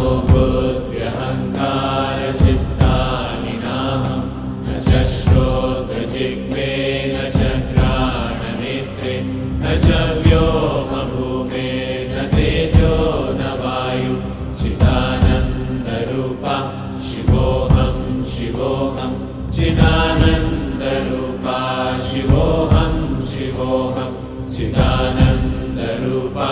मनो बुद्ध्यहङ्कारचित्तानि नाहं न च श्रोत्रजिह्वे न च घ्राणनेत्रे न च व्योमभूमे न तेजो न वायु। चिदानन्दरूपा शिवोऽहं शिवोऽहं। चिदानन्दरूपा शिवोऽहं शिवोऽहं। चिदानन्दरूपा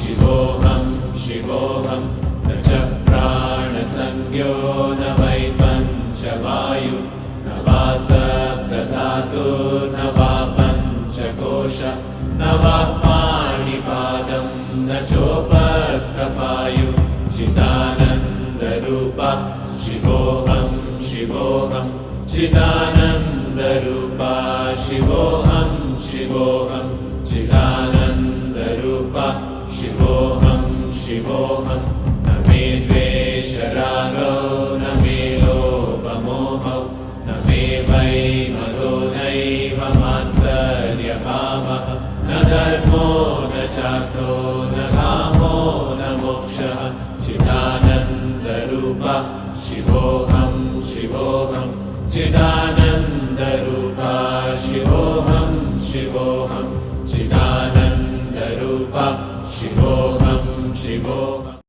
शिवोऽहं शिवोऽहं न च प्राणसंज्ञो न वै पञ्चवायु न वा सप्तधातु न वा पञ्चकोश न वा पाणिपादं न चोपस्थपायु। चिदानन्दरूपा शिवोऽहं शिवोऽहं। चिदानन्दरूपा शिवोऽहं शिवोऽहं। चिदानन्दरूपा शिवोऽहं शिवोऽहं न मे वै मदो नैव मात्सर्यकामः। न धर्मो न चार्थो न कामो न मोक्षः। चिदानन्दरूप शिवोऽहं शिवोऽहं। चिदानन्दरूपा शिवोऽहं शिवोऽहं। चिदानन्दरूप शिवोऽहं शिवोऽहम्